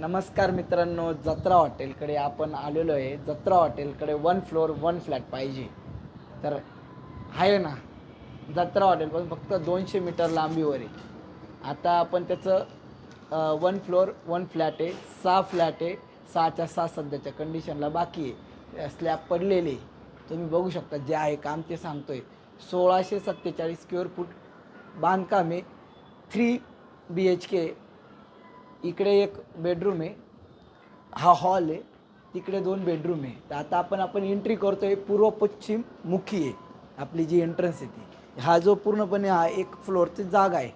नमस्कार मित्रांनो जत्रा हॉटेलकडे आपण आलेलो आहे. जत्रा हॉटेलकडे वन फ्लोअर वन फ्लॅट पाहिजे. तर आहे ना जत्रा हॉटेलपासून फक्त दोनशे मीटर लांबीवर आहे. आता आपण त्याचं वन फ्लोअर वन फ्लॅट आहे. सहा फ्लॅट आहे. सहाच्या सहा सध्याच्या कंडिशनला बाकी आहे. स्लॅब पडलेले तुम्ही बघू शकता जे आहे काम ते सांगतो आहे सोळाशे सत्तेचाळीस स्क्वेअर फूट बांधकाम आहे. थ्री बी एच के इकडे एक बेडरूम आहे. हा हॉल आहे. तिकडे दोन बेडरूम आहे. तर आता आपण आपण एंट्री करतो आहे पूर्व पश्चिम मुखी आहे. आपली जी एंट्रन्स आहे ती. हा जो पूर्णपणे हा एक फ्लोअरची जागा आहे.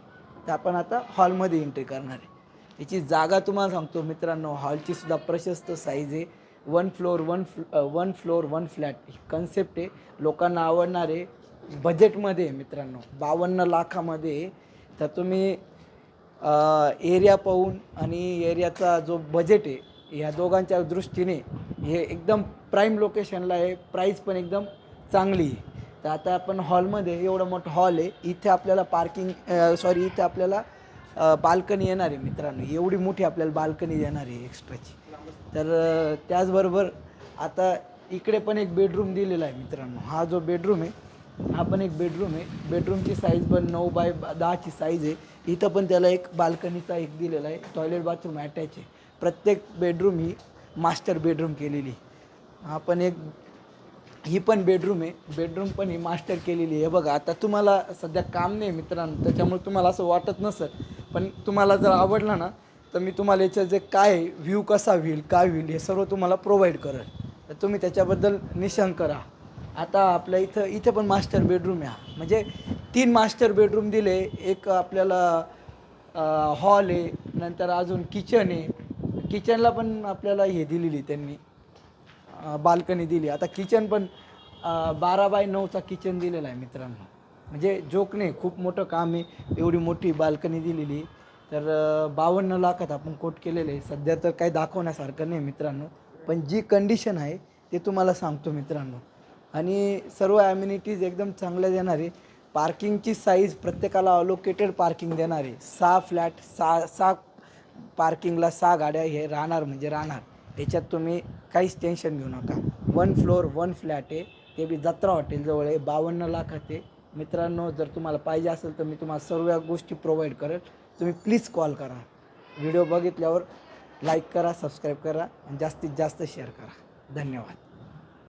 तर आपण आता हॉलमध्ये एंट्री करणार आहे. याची जागा तुम्हाला सांगतो मित्रांनो. हॉलची सुद्धा प्रशस्त साईज आहे. वन फ्लोअर वन फ्ल वन फ्लोअर वन फ्लॅट ही कन्सेप्ट आहे. लोकांना आवडणार आहे बजेटमध्ये आहे मित्रांनो. बावन्न लाखामध्ये तर तुम्ही एरिया पाहून आणि एरियाचा जो बजेट आहे ह्या दोघांच्या दृष्टीने हे एकदम प्राईम लोकेशनला आहे. प्राईस पण एकदम चांगली आहे. तर आता आपण हॉलमध्ये एवढं मोठं हॉल आहे. इथे आपल्याला पार्किंग सॉरी इथे आपल्याला बाल्कनी येणार आहे मित्रांनो. एवढी मोठी आपल्याला बाल्कनी येणार आहे एक्स्ट्राची तर त्याचबरोबर आता इकडे पण एक बेडरूम दिलेला आहे मित्रांनो. हा जो बेडरूम आहे हा पण एक बेडरूम आहे. बेडरूमची साईज पण नऊ बाय दहाची साईज आहे. इथं पण त्याला एक बाल्कनीचा एक दिलेला आहे. टॉयलेट बाथरूम अटॅच आहे. प्रत्येक बेडरूम ही मास्टर बेडरूम केलेली आहे. हा पण एक ही पण बेडरूम आहे. बेडरूम पण ही मास्टर केलेली आहे. बघा आता तुम्हाला सध्या काम नाही मित्रांनो. त्याच्यामुळे तुम्हाला असं वाटत नसेल. पण तुम्हाला जर आवडलं ना तर मी तुम्हाला याचं जे काय व्ह्यू कसा होईल काय होईल हे सर्व तुम्हाला प्रोव्हाइड करेल. तर तुम्ही त्याच्याबद्दल निशंक राहा. आता आपल्या इथं इथं पण मास्टर बेडरूम आहे हा. म्हणजे तीन मास्टर बेडरूम दिले एक आपल्याला हॉल आहे नंतर अजून किचन आहे. किचनला पण आपल्याला हे दिलेली त्यांनी. बाल्कनी दिली. आता किचन पण बारा बाय नऊचा किचन दिलेला आहे मित्रांनो. म्हणजे जोक नाही खूप मोठं काम आहे. एवढी मोठी बाल्कनी दिलेली. तर बावन्न लाखात आपण कोट केलेले आहे. सध्या तर काही दाखवण्यासारखं नाही मित्रांनो. पण जी कंडिशन आहे ते तुम्हाला सांगतो मित्रांनो. आणि सर्व ॲम्युनिटीज एकदम चांगल्या देणारी. पार्किंगची साईज प्रत्येकाला अलोकेटेड पार्किंग देणारी. सहा फ्लॅट सहा सहा पार्किंगला सहा गाड्या हे राहणार म्हणजे राहणार. त्याच्यात तुम्ही काहीच टेन्शन घेऊ नका. वन फ्लोअर वन फ्लॅट आहे. ते बी जत्रा हॉटेलजवळ आहे. बावन्न लाखात आहे. मित्रांनो जर तुम्हाला पाहिजे असेल तर मी तुम्हाला सर्व गोष्टी प्रोव्हाइड करेल. तुम्ही प्लीज कॉल करा. व्हिडिओ बघितल्यावर लाईक करा सबस्क्राईब करा आणि जास्तीत जास्त शेअर करा. धन्यवाद.